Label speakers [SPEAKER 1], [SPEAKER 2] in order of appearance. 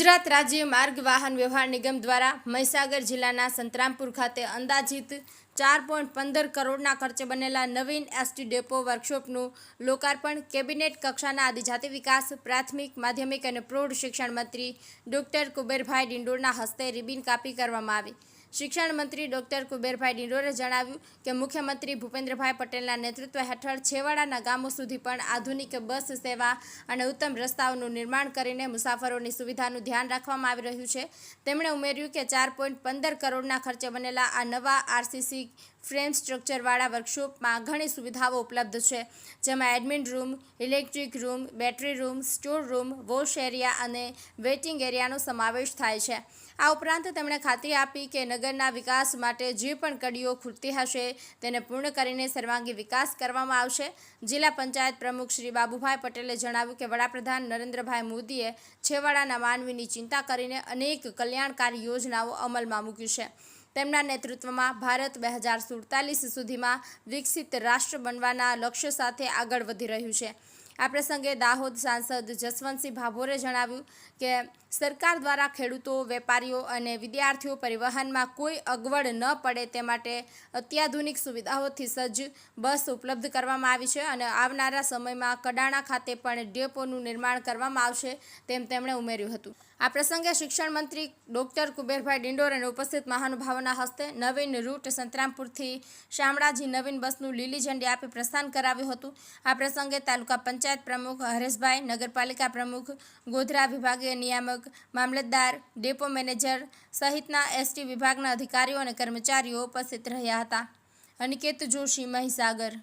[SPEAKER 1] રાજ્ય માર્ગ વાહન વ્યવહાર નિગમ દ્વારા મહીસાગર જિલ્લાના સંતરામપુર ખાતે અંદાજિત ચાર પોઈન્ટ પંદર કરોડના ખર્ચે બનેલા નવીન એસટી ડેપો વર્કશોપનું લોકાર્પણ કેબિનેટ કક્ષાના આદિજાતિ વિકાસ, પ્રાથમિક, માધ્યમિક અને પ્રૌઢ શિક્ષણ મંત્રી ડોક્ટર કુબેરભાઈ ડિંડોરના હસ્તે રિબિન કાપી કરવામાં આવી. શિક્ષણ મંત્રી ડોક્ટર કુબેરભાઈ ડિંડોરે જણાવ્યું કે મુખ્યમંત્રી ભૂપેન્દ્રભાઈ પટેલના નેતૃત્વ હેઠળ છેવાડાના ગામો સુધી પણ આધુનિક બસ સેવા અને ઉત્તમ રસ્તાઓનું નિર્માણ કરીને મુસાફરોની સુવિધાનું ધ્યાન રાખવામાં આવી રહ્યું છે. તેમણે ઉમેર્યું કે ચાર પોઈન્ટ પંદર કરોડના ખર્ચે બનેલા આ નવા આરસીસી ફ્રેમ સ્ટ્રક્ચરવાળા વર્કશોપમાં ઘણી સુવિધાઓ ઉપલબ્ધ છે, જેમાં admin room, electric room, battery room, store room, wash area અને વેઇટિંગ એરિયાનો સમાવેશ થાય છે. આ ઉપરાંત તેમણે ખાતરી આપી કે નગરના વિકાસ માટે જે પણ કડીઓ ખૂટતી હશે તેને પૂર્ણ કરીને સર્વાંગી વિકાસ કરવામાં આવશે. જિલ્લા પંચાયત પ્રમુખ શ્રી બાબુભાઈ પટેલે જણાવ્યું કે વડાપ્રધાન નરેન્દ્રભાઈ મોદીએ છેવાડાના માનવીની ચિંતા કરીને અનેક કલ્યાણકારી યોજનાઓ અમલમાં મૂકી છે. તેમના નેતૃત્વમાં ભારત બે હજાર સુડતાલીસ સુધીમાં વિકસિત રાષ્ટ્ર બનવાના લક્ષ્ય સાથે આગળ વધી રહ્યું છે. આ પ્રસંગે દાહોદ સાંસદ જસવંતસિંહ ભાભોરે જણાવ્યું કે સરકાર દ્વારા ખેડૂતો, વેપારીઓ અને વિદ્યાર્થીઓ પરિવહનમાં કોઈ અગવડ ન પડે તે માટે અત્યાધુનિક સુવિધાઓથી સજ્જ બસ ઉપલબ્ધ કરવામાં આવી છે અને આવનારા સમયમાં કડાણા ખાતે પણ ડેપોનું નિર્માણ કરવામાં આવશે તેમ તેમણે ઉમેર્યું હતું. આ પ્રસંગે શિક્ષણ મંત્રી ડોક્ટર કુબેરભાઈ ડિંડોર અને ઉપસ્થિત મહાનુભાવોના હસ્તે નવીન રૂટ સંતરામપુરથી શામળાજી નવીન બસનું લીલી ઝંડી આપી પ્રસ્થાન કરાવ્યું હતું. આ પ્રસંગે તાલુકા પંચાયત પ્રમુખ હરેશભાઈ, નગરપાલિકા પ્રમુખ, ગોધરા વિભાગીય નિયામક, મામલતદાર, ડેપો મેનેજર સહિતના એસટી વિભાગના અધિકારીઓ અને કર્મચારીઓ ઉપસ્થિત રહ્યા હતા. અનિકેત જોશી, મહીસાગર.